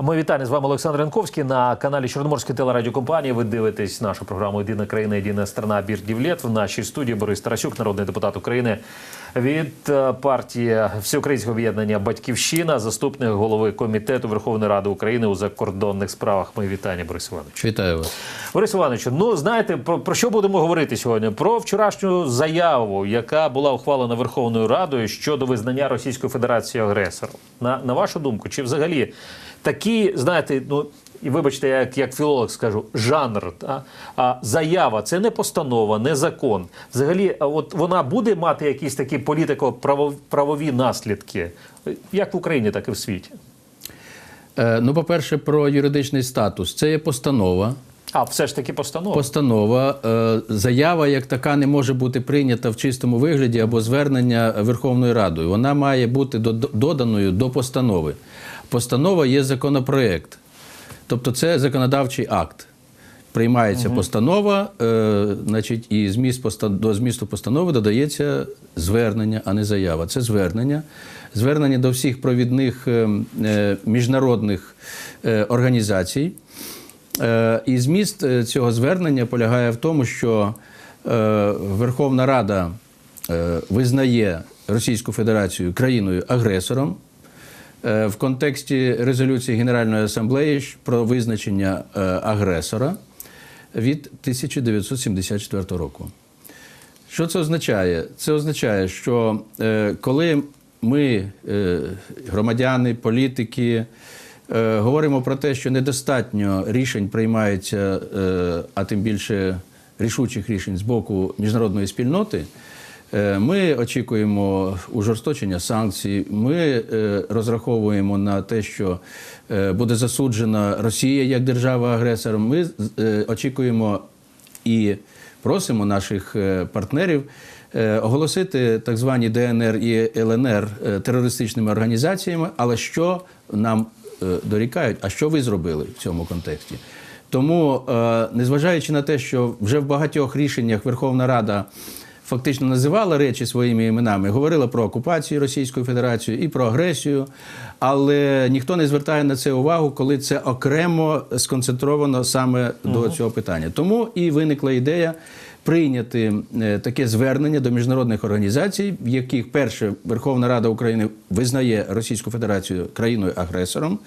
Ми вітання з вами Олександр Янковський на каналі Чорноморської телерадіокомпанії. Ви дивитесь нашу програму Єдина країна, єдина страна Бірдівлет. В нашій студії Борис Тарасюк, народний депутат України від е, партії Всеукраїнського об'єднання Батьківщина, заступник голови комітету Верховної Ради України у закордонних справах. Ми вітання, Борис Іванович. Вітаю вас. Борис Івановичу, ну знаєте, про, про що будемо говорити сьогодні? Про вчорашню заяву, яка була ухвалена Верховною Радою щодо визнання Російської Федерації агресором. На, на вашу думку, чи взагалі такі, знаєте, ну і вибачте, я як, як філолог скажу, жанр, та, а, заява це не постанова, не закон. Взагалі, от вона буде мати якісь такі політико-правові наслідки, як в Україні, так і в світі. Е, ну, по-перше, про юридичний статус. Це є постанова. А все ж таки постанова. Постанова, е, заява як така не може бути прийнята в чистому вигляді або звернення Верховною Радою. Вона має бути до- доданою до постанови. Постанова є законопроект, тобто це законодавчий акт. Приймається постанова, е, значить, і зміст поста- до змісту постанови додається звернення, а не заява. Це звернення. Звернення до всіх провідних е, е, міжнародних е, організацій. Е, І зміст е, цього звернення полягає в тому, що е, Верховна Рада е, визнає Російську Федерацію країною-агресором е, в контексті резолюції Генеральної асамблеї про визначення е, агресора від 1974 року. Що це означає? Це означає, що е, коли ми, е, громадяни, політики, е, говоримо про те, що недостатньо рішень приймається, е, а тим більше рішучих рішень з боку міжнародної спільноти, е, ми очікуємо ужорсточення санкцій. Ми е, розраховуємо на те, що е, буде засуджена Росія як держава-агресор. Ми е, очікуємо і просимо наших е, партнерів е, оголосити так звані ДНР і ЛНР е, терористичними організаціями. Але що нам е, дорікають? А що ви зробили в цьому контексті? Тому, е, незважаючи на те, що вже в багатьох рішеннях Верховна Рада фактично називала речі своїми іменами, говорила про окупацію Російською Федерацією і про агресію, але ніхто не звертає на це увагу, коли це окремо сконцентровано саме до цього питання. Тому і виникла ідея прийняти е, таке звернення до міжнародних організацій, в яких перше Верховна Рада України визнає Російську Федерацію країною-агресором.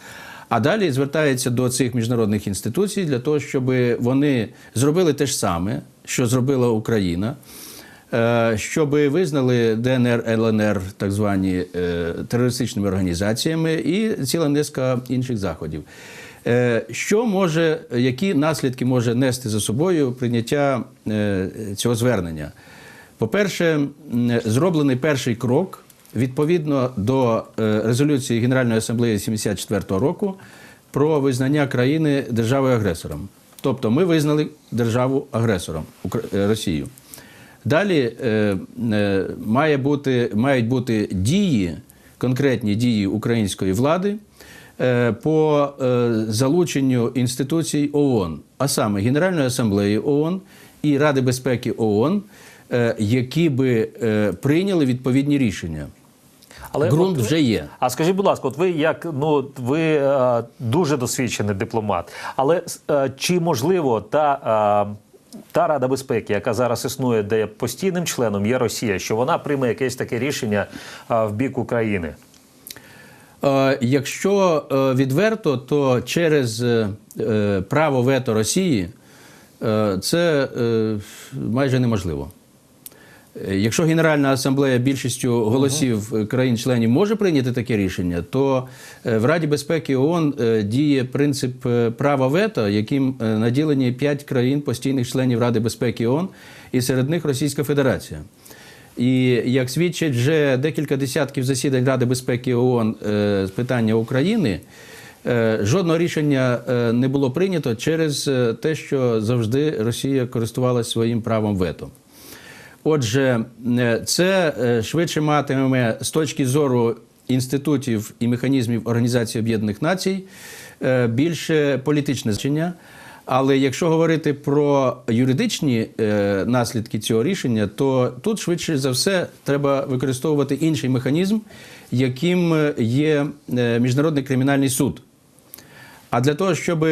А далі звертається до цих міжнародних інституцій для того, щоб вони зробили те ж саме, що зробила Україна, щоб визнали ДНР, ЛНР, так звані е, терористичними організаціями, і ціла низка інших заходів. Е, Що може, які наслідки може нести за собою прийняття е, цього звернення? По-перше, зроблений перший крок відповідно до е, резолюції Генеральної асамблеї 74-го року про визнання країни державою агресором. Тобто ми визнали державу агресором е, Росію. Далі е, е, має бути, мають бути дії, конкретні дії української влади е, по е, залученню інституцій ООН, а саме Генеральної асамблеї ООН і Ради безпеки ООН, е, які би е, прийняли відповідні рішення. Ґрунт от- вже є. А скажіть, будь ласка, от ви як ну ви е, дуже досвідчений дипломат, але е, чи можливо та. Е, та Рада безпеки, яка зараз існує, де постійним членом є Росія, що вона прийме якесь таке рішення е, в бік України? Е, Якщо е, відверто, то через право вето Росії це майже неможливо. Е, Якщо Генеральна асамблея більшістю голосів е, країн-членів може прийняти таке рішення, то е, в Раді безпеки ООН діє принцип права вето, яким наділені п'ять країн постійних членів Ради безпеки ООН, і серед них Російська Федерація. І як свідчать вже декілька десятків засідань Ради безпеки ООН з питання України, жодного рішення не було прийнято через те, що завжди Росія користувалася своїм правом вето. Отже, е, це е, швидше матиме з точки зору інститутів і механізмів Організації Об'єднаних Націй е, більше політичне значення. Але якщо говорити про юридичні наслідки цього рішення, то тут швидше за все треба використовувати інший механізм, яким є Міжнародний кримінальний суд. А для того, щоб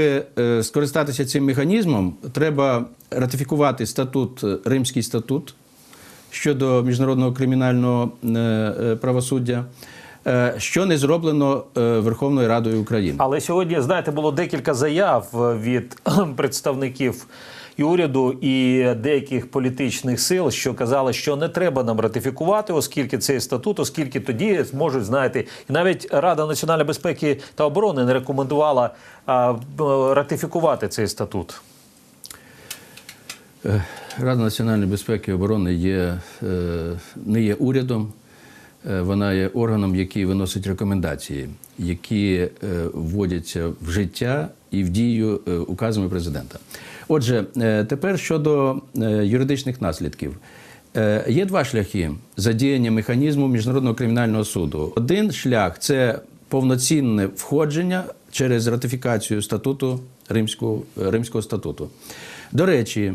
скористатися цим механізмом, треба ратифікувати статут, Римський статут щодо міжнародного кримінального е, е, правосуддя, е, що не зроблено Верховною Радою України. Але сьогодні, знаєте, було декілька заяв від представників і уряду, і деяких політичних сил, що казали, що не треба нам ратифікувати, оскільки цей статут, оскільки тоді зможуть, знаєте, і навіть Рада національної безпеки та оборони не рекомендувала ратифікувати цей статут. Е, Рада національної безпеки і оборони є, е, не є урядом, е, вона є органом, який виносить рекомендації, які вводяться в життя і в дію указами президента. Отже, тепер щодо юридичних наслідків. Є два шляхи задіяння механізму міжнародного кримінального суду. Один шлях це повноцінне входження через ратифікацію статуту Римського, Римського статуту. До речі,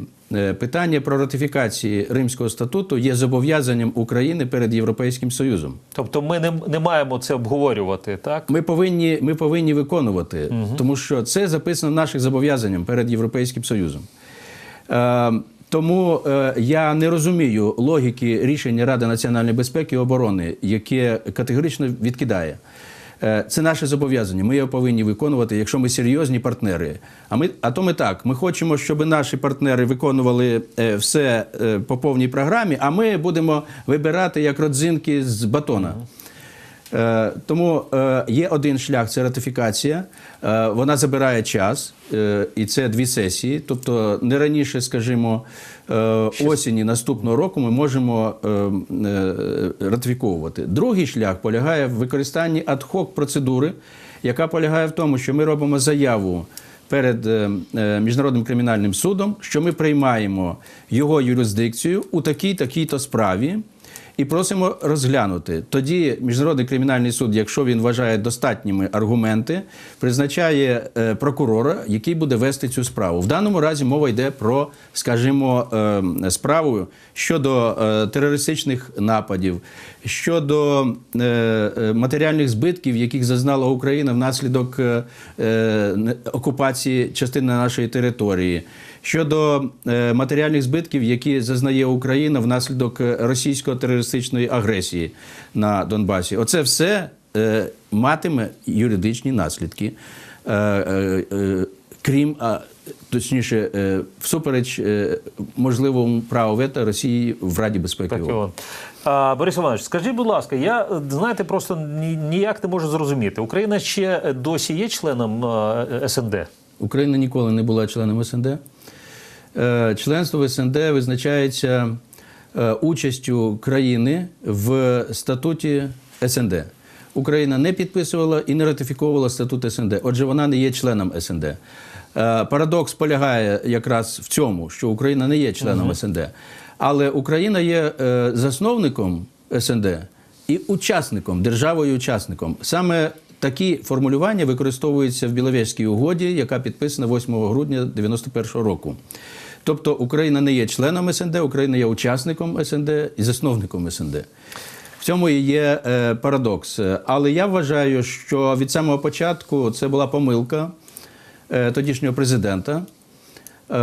питання про ратифікації Римського статуту є зобов'язанням України перед Європейським Союзом. Тобто, ми не, не маємо це обговорювати, так? Ми повинні, ми повинні виконувати, тому що це записано наших зобов'язанням перед Європейським Союзом. Е, тому е, я не розумію логіки рішення Ради національної безпеки і оборони, яке категорично відкидає. Е, Це наше зобов'язання. Ми його повинні виконувати, якщо ми серйозні партнери. А ми, а то ми так. Ми хочемо, щоб наші партнери виконували е, все е, по повній програмі, а ми будемо вибирати як родзинки з батона. Е, Тому е, є один шлях це ратифікація. Е, Вона забирає час, і це дві сесії. Тобто, не раніше, скажімо, осені наступного року ми можемо ратифіковувати. Другий шлях полягає в використанні ад-хок процедури, яка полягає в тому, що ми робимо заяву. Перед міжнародним кримінальним судом, що ми приймаємо його юрисдикцію у такій такій-то справі, і просимо розглянути. Тоді міжнародний кримінальний суд, якщо він вважає достатніми аргументи, призначає е, прокурора, який буде вести цю справу. В даному разі мова йде про, скажімо, е, справу щодо е, терористичних нападів, щодо е, матеріальних збитків, яких зазнала Україна внаслідок окупації частини нашої території. Щодо е, матеріальних збитків, які зазнає Україна внаслідок е, російської терористичної агресії на Донбасі, оце все е, матиме юридичні наслідки, крім точніше, всупереч можливому праву вето Росії в Раді безпеки. ООН. Борис Іванович, скажіть, будь ласка, я знаєте, просто ні- ніяк не можу зрозуміти. Україна ще досі є членом СНД. Україна ніколи не була членом СНД. Е, Членство в СНД визначається е, участю країни в статуті СНД. Україна не підписувала і не ратифіковувала статут СНД. Отже, вона не є членом СНД. Е, Парадокс полягає якраз в цьому, що Україна не є членом СНД. Але Україна є засновником СНД і учасником, державою-учасником. Саме такі формулювання використовуються в Біловежській угоді, яка підписана 8 грудня 1991 року. Тобто Україна не є членом СНД, Україна є учасником СНД і засновником СНД. В цьому і є е, парадокс. Але я вважаю, що від самого початку це була помилка е, тодішнього президента. Е,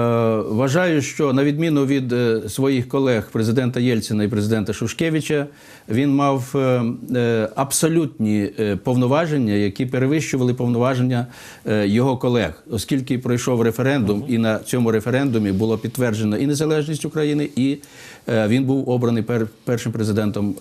Вважаю, що на відміну від е, своїх колег президента Єльцина і президента Шушкевича, він мав е, абсолютні повноваження, які перевищували повноваження його колег, оскільки пройшов референдум, і на цьому референдумі було підтверджено і незалежність України, і він був обраний пер- першим президентом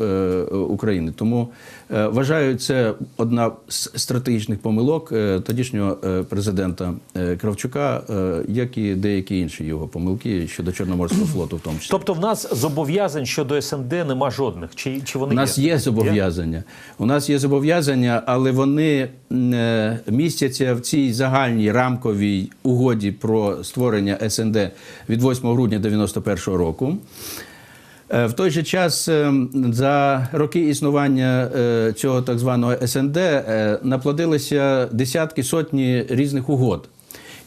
України. Тому вважаю, це одна з стратегічних помилок тодішнього президента Кравчука, як і деякі інші його помилки щодо Чорноморського флоту, в тому числі. Тобто, в нас зобов'язань щодо СНД нема жодних. Чи, чи вони У нас є зобов'язання. У нас є зобов'язання, але вони е, містяться в цій загальній рамковій угоді про створення СНД від 8 грудня 91-го року. Е, В той же час е, за роки існування цього так званого СНД наплодилися десятки сотні різних угод,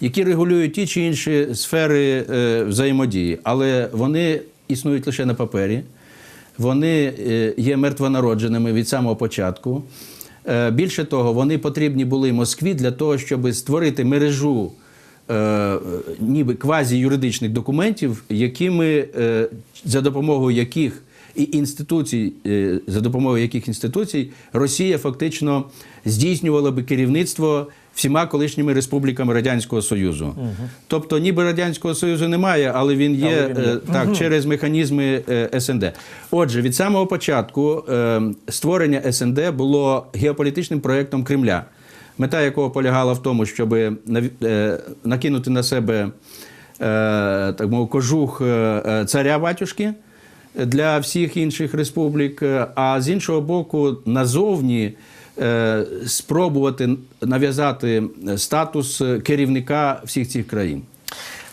які регулюють ті чи інші сфери е, взаємодії, але вони існують лише на папері. Вони е, є мертвонародженими від самого початку. Е, Більше того, вони потрібні були Москві для того, щоб створити мережу е, ніби квазі-юридичних документів, якими, е, за допомогою яких і інституцій, за допомогою яких інституцій Росія фактично здійснювала би керівництво всіма колишніми республіками Радянського Союзу. Тобто, ніби Радянського Союзу немає, але він є, Але він е, так через механізми е, СНД. Отже, від самого початку е, створення СНД було геополітичним проєктом Кремля, мета якого полягала в тому, щоб нав- е, накинути на себе е, так мов, кожух е, царя батюшки для всіх інших республік, а з іншого боку, назовні спробувати нав'язати статус керівника всіх цих країн.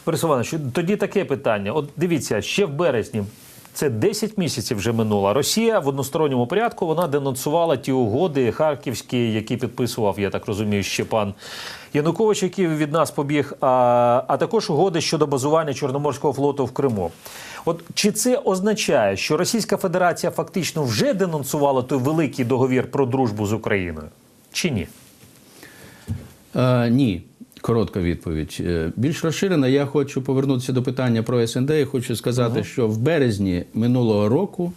Борис Іванович, тоді таке питання. От дивіться, ще в березні. Це 10 місяців вже минуло. Росія в односторонньому порядку вона денонсувала ті угоди харківські, які підписував, я так розумію, ще пан Янукович, який від нас побіг, а, а також угоди щодо базування Чорноморського флоту в Криму. От чи це означає, що Російська Федерація фактично вже денонсувала той великий договір про дружбу з Україною? Чи ні? Е, ні. Коротка відповідь. Е, Більш розширена, я хочу повернутися до питання про СНД і хочу сказати, що в березні минулого року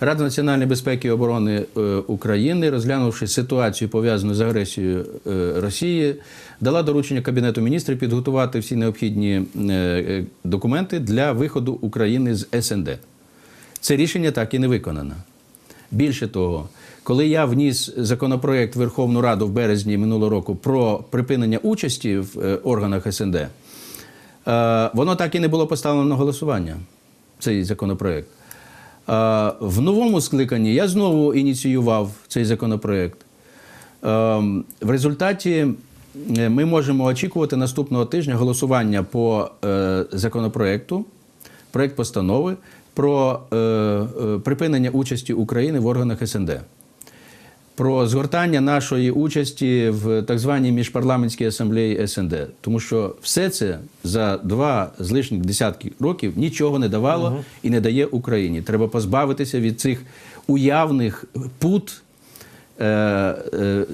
Рада національної безпеки і оборони е, України, розглянувши ситуацію пов'язану з агресією е, Росії, дала доручення Кабінету міністрів підготувати всі необхідні е, документи для виходу України з СНД. Це рішення так і не виконано. Більше того, коли я вніс законопроект в Верховну Раду в березні минулого року про припинення участі в органах СНД, воно так і не було поставлено на голосування, цей законопроект. Е, В новому скликанні я знову ініціював цей законопроект. Е, В результаті е, ми можемо очікувати наступного тижня голосування по е, законопроекту, проект постанови про припинення участі України в органах СНД. Про згортання нашої участі в так званій міжпарламентській асамблеї СНД, тому що все це за два з лишніх десятки років нічого не давало і не дає Україні. Треба позбавитися від цих уявних пут,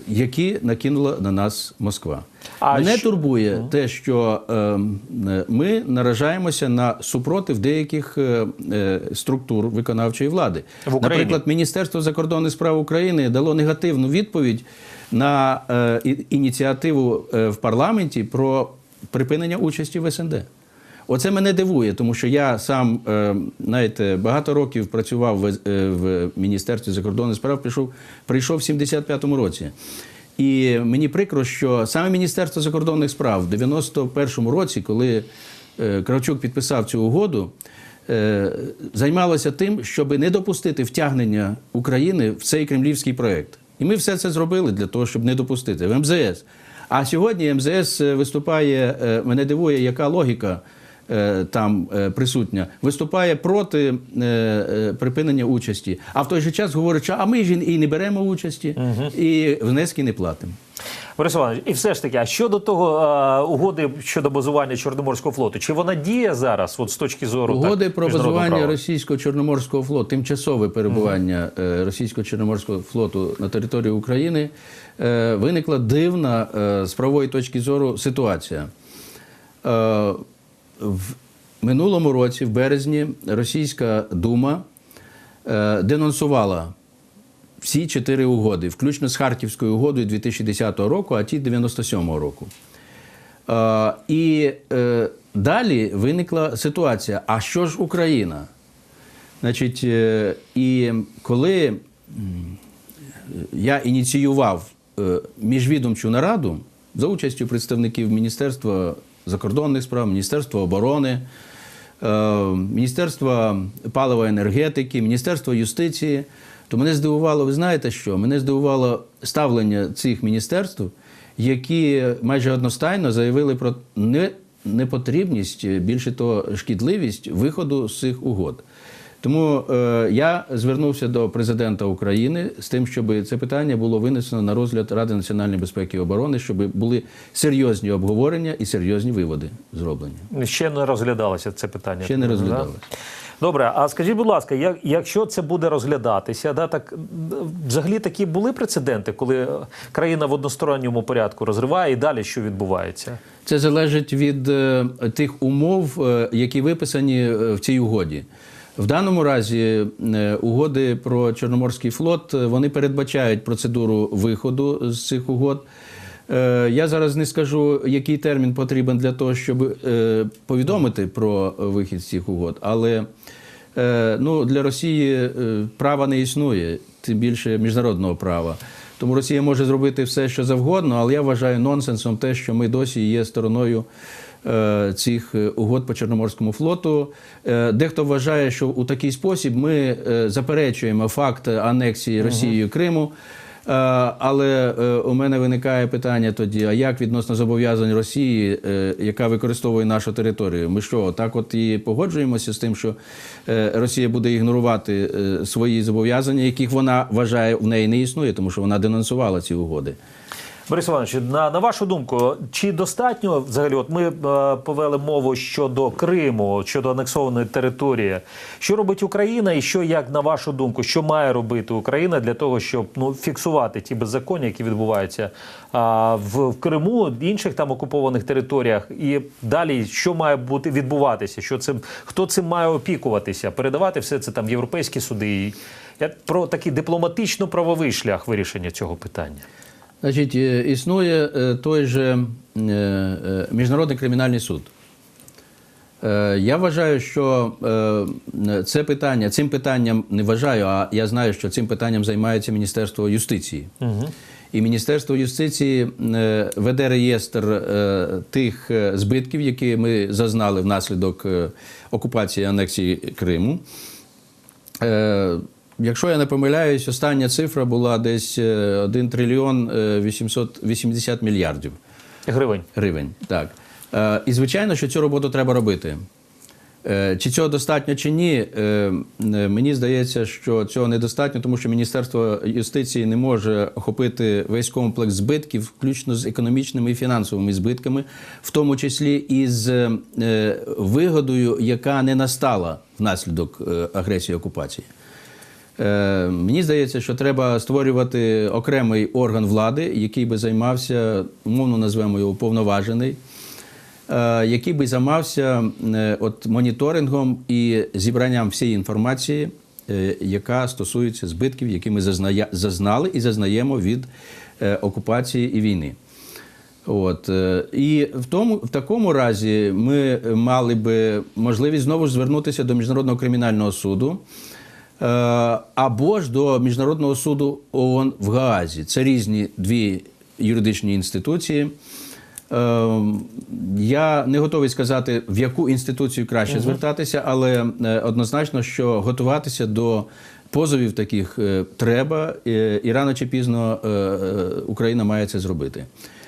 які накинула на нас Москва. А Мене що- турбує те, що е, е, ми наражаємося на супротив деяких е, е, структур виконавчої влади. В Наприклад, Міністерство закордонних справ України дало негативну відповідь на е, ініціативу е, в парламенті про припинення участі в СНД. Оце мене дивує, тому що я сам, е, знаєте, багато років працював в, е, в Міністерстві закордонних справ, прийшов, прийшов в 75-му році. І мені прикро, що саме Міністерство закордонних справ в 91-му році, коли е, Кравчук підписав цю угоду, займалося тим, щоб не допустити втягнення України в цей кремлівський проєкт. І ми все це зробили для того, щоб не допустити в МЗС. А сьогодні МЗС виступає, мене дивує, яка логіка там е, присутня, виступає проти е, е, припинення участі. А в той же час говорить, що а ми ж і не беремо участі, і внески не платимо. Борис Іванович, і все ж таки, а щодо того а, угоди щодо базування Чорноморського флоту, чи вона діє зараз, от з точки зору Угоди так, про базування права? російсько-чорноморського флоту, тимчасове перебування е, російсько-чорноморського флоту на території України е, виникла дивна е, з правової точки зору ситуація. Е, В минулому році, в березні, Російська Дума е, денонсувала всі чотири угоди, включно з Харківською угодою 2010 року, а ті 97 року. Е, і е, далі виникла ситуація: а що ж Україна? Значить, і коли я ініціював міжвідомчу нараду за участю представників Міністерства закордонних справ, Міністерства оборони, Міністерство Міністерства палива енергетики, Міністерства юстиції, то мене здивувало, ви знаєте що? Мене здивувало ставлення цих міністерств, які майже одностайно заявили про непотрібність, більше того, шкідливість виходу з цих угод. Тому е, я звернувся до президента України з тим, щоб це питання було винесено на розгляд Ради національної безпеки і оборони, щоб були серйозні обговорення і серйозні виводи зроблені. Ще не розглядалося це питання. Ще не Да? розглядалося. Добре, а скажіть, будь ласка, як, якщо це буде розглядатися, да, так взагалі такі були прецеденти, коли країна в односторонньому порядку розриває і далі що відбувається? Це залежить від е, тих умов, е, які виписані е, в цій угоді. В даному разі е, угоди про Чорноморський флот е, вони передбачають процедуру виходу з цих угод. Е, Я зараз не скажу, який термін потрібен для того, щоб повідомити про вихід з цих угод, але ну, для Росії права не існує, тим більше міжнародного права. Тому Росія може зробити все, що завгодно, але я вважаю нонсенсом те, що ми досі є стороною цих е, угод по Чорноморському флоту. Е, Дехто вважає, що у такий спосіб ми е, заперечуємо факт анексії Росією Криму. Е, Але е, у мене виникає питання тоді: а як відносно зобов'язань Росії, е, яка використовує нашу територію? Ми що, так от і погоджуємося з тим, що е, Росія буде ігнорувати е, свої зобов'язання, яких вона вважає в неї не існує, тому що вона денонсувала ці угоди. Борис Іванович, на, на вашу думку, чи достатньо взагалі? От ми е, повели мову щодо Криму, щодо анексованої території. Що робить Україна, і що, як на вашу думку, що має робити Україна для того, щоб ну фіксувати ті беззаконня, які відбуваються а, в, в Криму, інших там окупованих територіях, і далі що має бути відбуватися? Що цим хто цим має опікуватися? Передавати все це там європейські суди? Я про такий дипломатично-правовий шлях вирішення цього питання. Значить, е, існує е, той же е, Міжнародний кримінальний суд. Я вважаю, що це питання, цим питанням не вважаю, а я знаю, що цим питанням займається Міністерство юстиції. І Міністерство юстиції веде реєстр тих збитків, які ми зазнали внаслідок окупації анексії Криму. Е, Якщо я не помиляюсь, остання цифра була десь е, 1 трильйон е, 880 мільярдів Гривень. гривень. Так. Е, І звичайно, що цю роботу треба робити. Е, Чи цього достатньо чи ні, е, е, мені здається, що цього недостатньо, тому що Міністерство юстиції не може охопити весь комплекс збитків, включно з економічними і фінансовими збитками, в тому числі і з е, вигодою, яка не настала внаслідок е, агресії і окупації. Е, Мені здається, що треба створювати окремий орган влади, який би займався, умовно назвемо його уповноважений, е, який би займався е, от моніторингом і зібранням всієї інформації, яка стосується збитків, які ми зазнали і зазнаємо від окупації і війни. От і в тому в такому разі ми мали би можливість знову ж звернутися до міжнародного кримінального суду. Е, Або ж до Міжнародного суду ООН в Гаазі. Це різні дві юридичні інституції. Е, Я не готовий сказати, в яку інституцію краще звертатися, але е, однозначно, що готуватися до позовів таких треба, і рано чи пізно Україна має це зробити.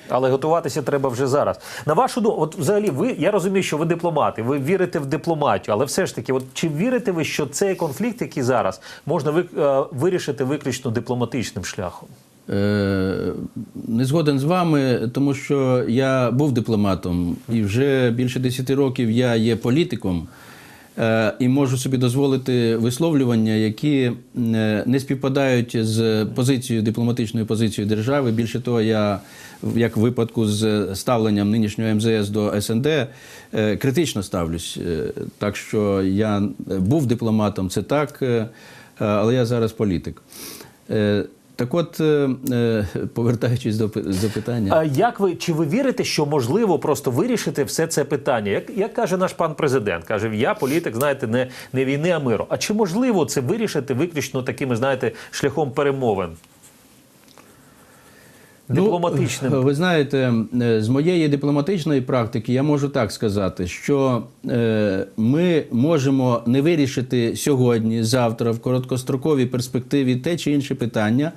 Але готуватися треба вже зараз. На вашу думку, от взагалі, ви я розумію, що ви дипломати, ви вірите в дипломатію, але все ж таки, от чи вірите ви, що цей конфлікт, який зараз, можна ви, е, вирішити виключно дипломатичним шляхом? Е, Не згоден з вами, тому що я був дипломатом і вже більше 10 років я є політиком і можу собі дозволити висловлювання, які е, не співпадають з позицією дипломатичною позицією держави. Більше того, я як в випадку з ставленням нинішнього МЗС до СНД е, критично ставлюсь. Е, Так що я був дипломатом, це так, е, але я зараз політик. Так от, е, е, повертаючись до, запитання. А як ви чи ви вірите, що можливо просто вирішити все це питання? Як, як каже наш пан президент, каже: я політик, знаєте, не, не війни, а миру. А чи можливо це вирішити виключно такими, знаєте, шляхом перемовин? Дипломатичним. Ну, ви знаєте, е, з моєї дипломатичної практики я можу так сказати, що е, ми можемо не вирішити сьогодні, завтра, в короткостроковій перспективі те чи інше питання,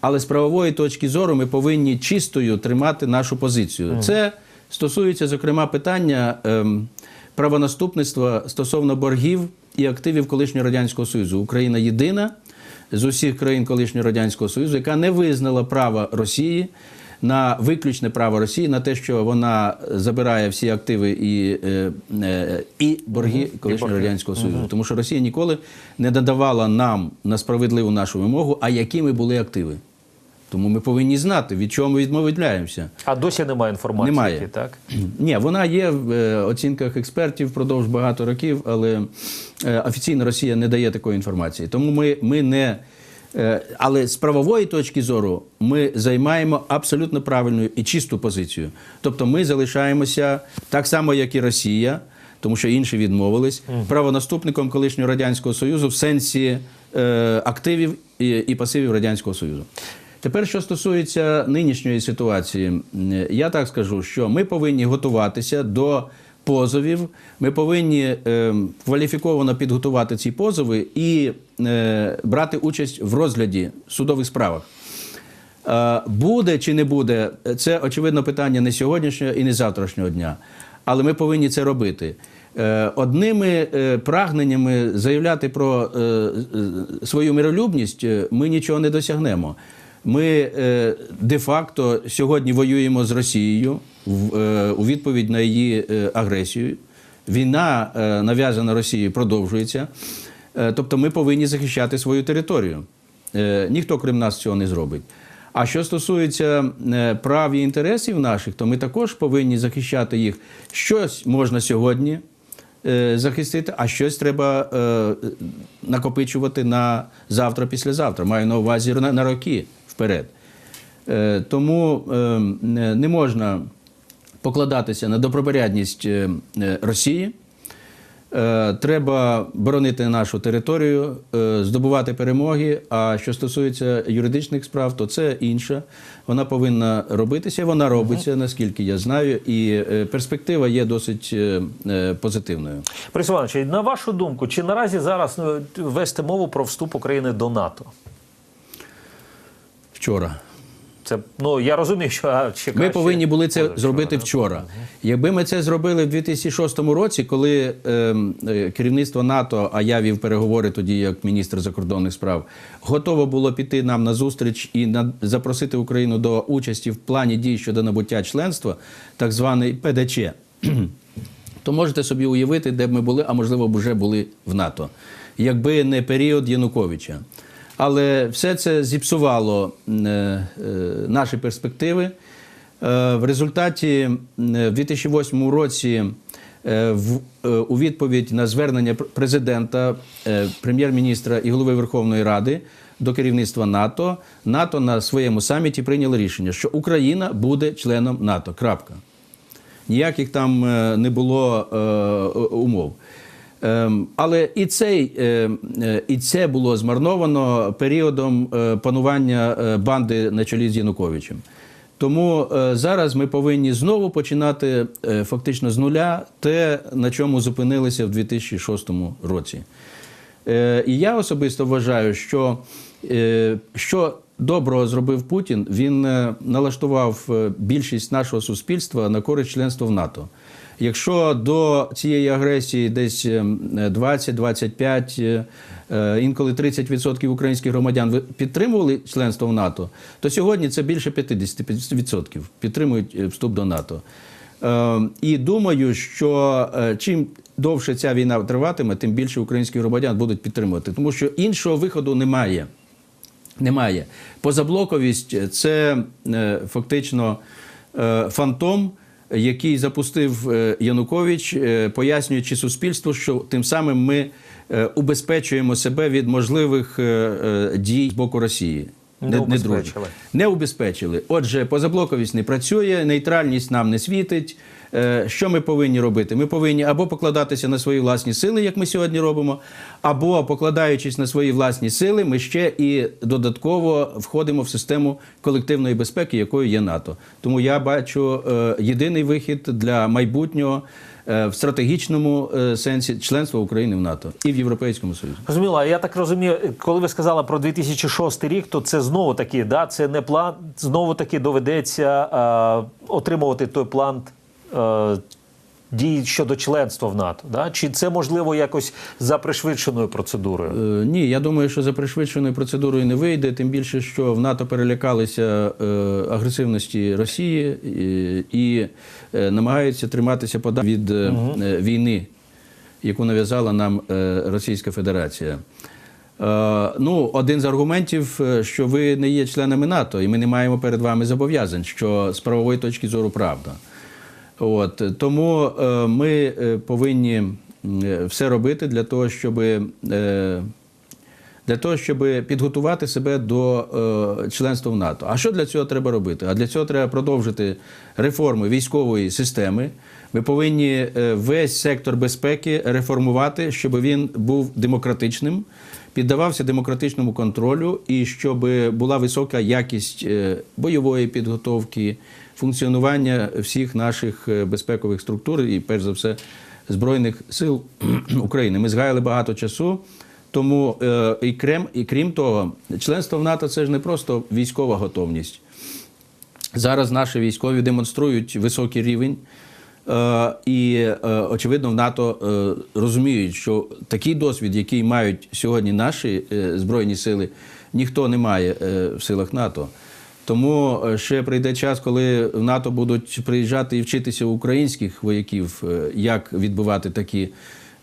але з правової точки зору ми повинні чистою тримати нашу позицію. Це стосується, зокрема, питання ем, правонаступництва стосовно боргів і активів колишнього радянського союзу. Україна єдина з усіх країн колишнього радянського союзу, яка не визнала права Росії на виключне право Росії, на те, що вона забирає всі активи і, е, е, і борги колишнього радянського союзу, тому що Росія ніколи не надавала нам на справедливу нашу вимогу, а які ми були активи. Тому ми повинні знати, від чого ми відмовляємося. А досі немає інформації. Немає. які, так? Ні, вона є в е, оцінках експертів впродовж багато років, але е, офіційно Росія не дає такої інформації. Тому ми, ми не. е, Але з правової точки зору ми займаємо абсолютно правильну і чисту позицію. Тобто ми залишаємося так само, як і Росія, тому що інші відмовились, правонаступником колишнього радянського союзу в сенсі е, активів і, і пасивів радянського союзу. Тепер, що стосується нинішньої ситуації, я так скажу, що ми повинні готуватися до позовів. Ми повинні е, кваліфіковано підготувати ці позови і е, брати участь в розгляді судових справах. Е, Буде чи не буде, це очевидно питання не сьогоднішнього і не завтрашнього дня. Але ми повинні це робити. Е, Одними е, прагненнями заявляти про е, свою миролюбність ми нічого не досягнемо. Ми е, де-факто сьогодні воюємо з Росією е, у відповідь на її е, агресію. Війна, нав'язана Росією, продовжується. Тобто ми повинні захищати свою територію. Ніхто крім нас цього не зробить. А що стосується прав і інтересів наших, то ми також повинні захищати їх. Щось можна сьогодні захистити, а щось треба накопичувати на завтра, післязавтра. Маю на увазі на роки вперед. Е, Тому е, не можна покладатися на добропорядність е, Росії. Треба боронити нашу територію, здобувати перемоги. А що стосується юридичних справ, то це інше. Вона повинна робитися. Вона робиться, наскільки я знаю, і перспектива є досить позитивною. Борис Іванович, на вашу думку, чи наразі зараз ну, вести мову про вступ України до НАТО? Вчора. Це ну я розумію, що а, ще Ми повинні були це позавчора, зробити вчора. Якби ми це зробили в 2006 році, коли ем, е, керівництво НАТО, а я вів переговори тоді як міністр закордонних справ, готово було піти нам на зустріч і на, запросити Україну до участі в плані дій щодо набуття членства, так званий ПДЧ. то можете собі уявити, де б ми були, а можливо б вже були в НАТО, якби не період Януковича. Але все це зіпсувало е, е, наші перспективи. Е, В результаті в 2008 році у відповідь на звернення президента, прем'єр-міністра і голови Верховної Ради до керівництва НАТО, НАТО на своєму саміті прийняло рішення, що Україна буде членом НАТО. Крапка. Ніяких там не було умов. Ем, Але і, цей, е, е, і це було змарновано періодом е, панування е, банди на чолі з Януковичем. Тому зараз ми повинні знову починати фактично з нуля те, на чому зупинилися в 2006 році. І я особисто вважаю, що що доброго зробив Путін, він налаштував більшість нашого суспільства на користь членства в НАТО. Якщо до цієї агресії десь е, 20-25, е, е, інколи 30% українських громадян підтримували членство в НАТО, то сьогодні це більше 50% підтримують е, вступ до НАТО. Е, І думаю, що чим довше ця війна триватиме, тим більше українських громадян будуть підтримувати, тому що іншого виходу немає. Немає. Позаблоковість це фактично фантом, який запустив е, Янукович, е, пояснюючи суспільству, що тим самим ми е, убезпечуємо себе від можливих дій з боку Росії. Не не, убезпечили. Не убезпечили. Отже, позаблоковість не працює, нейтральність нам не світить. Е, Що ми повинні робити? Ми повинні або покладатися на свої власні сили, як ми сьогодні робимо, або покладаючись на свої власні сили, ми ще і додатково входимо в систему колективної безпеки, якою є НАТО. Тому я бачу е, єдиний вихід для майбутнього е, в стратегічному сенсі членства України в НАТО і в Європейському Союзі. Зрозуміло, а я так розумію, коли ви сказали про 2006 рік, то це знову таки, да, це не план, знову таки доведеться е, отримувати той план дій щодо членства в НАТО? Да? Чи це можливо якось за пришвидшеною процедурою? Е, Ні, я думаю, що за пришвидшеною процедурою не вийде. Тим більше, що в НАТО перелякалися е, агресивності Росії е, і е, намагаються триматися подалі від е, е, війни, яку нав'язала нам е, Російська Федерація. Е, Ну, один з аргументів, е, що ви не є членами НАТО, і ми не маємо перед вами зобов'язань, що з правової точки зору правда. От тому е, ми е, повинні е, все робити для того, щоб для того, щоб підготувати себе до членства в НАТО. А що для цього треба робити? А для цього треба продовжити реформи військової системи. Ми повинні е, весь сектор безпеки реформувати, щоб він був демократичним, піддавався демократичному контролю і щоб була висока якість е, бойової підготовки, функціонування всіх наших е, безпекових структур і, перш за все, Збройних сил України. Ми згаяли багато часу. Тому і, крім, і крім того, членство в НАТО це ж не просто військова готовність. Зараз наші військові демонструють високий рівень, і, е, очевидно, в НАТО е, розуміють, що такий досвід, який мають сьогодні наші е, збройні сили, ніхто не має е, в силах НАТО. Тому е, ще прийде час, коли в НАТО будуть приїжджати і вчитися українських вояків, е, як відбувати такі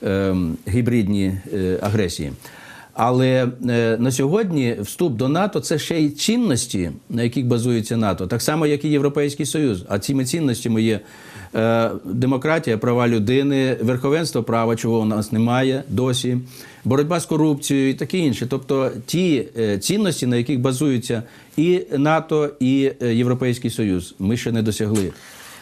е, гібридні е, агресії. Але е, на сьогодні вступ до НАТО це ще й цінності, на яких базується НАТО, так само, як і Європейський Союз. А цими цінностями є е, демократія, права людини, верховенство права, чого у нас немає досі, боротьба з корупцією і таке інше. Тобто ті е, цінності, на яких базуються і НАТО, і Європейський Союз, ми ще не досягли.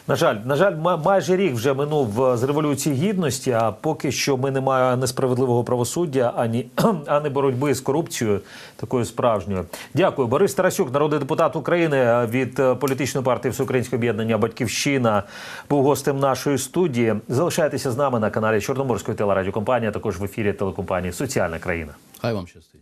На жаль, на жаль, ма- майже рік вже минув е, з революції гідності. А поки що ми не маємо ані справедливого правосуддя, ані ані боротьби з корупцією такою справжньою. Дякую, Борис Тарасюк, народний депутат України е, від е, політичної партії Всеукраїнське об'єднання Батьківщина, був гостем нашої студії. Залишайтеся з нами на каналі Чорноморської телерадіокомпанії, а також в ефірі телекомпанії Соціальна країна. Хай вам щастить.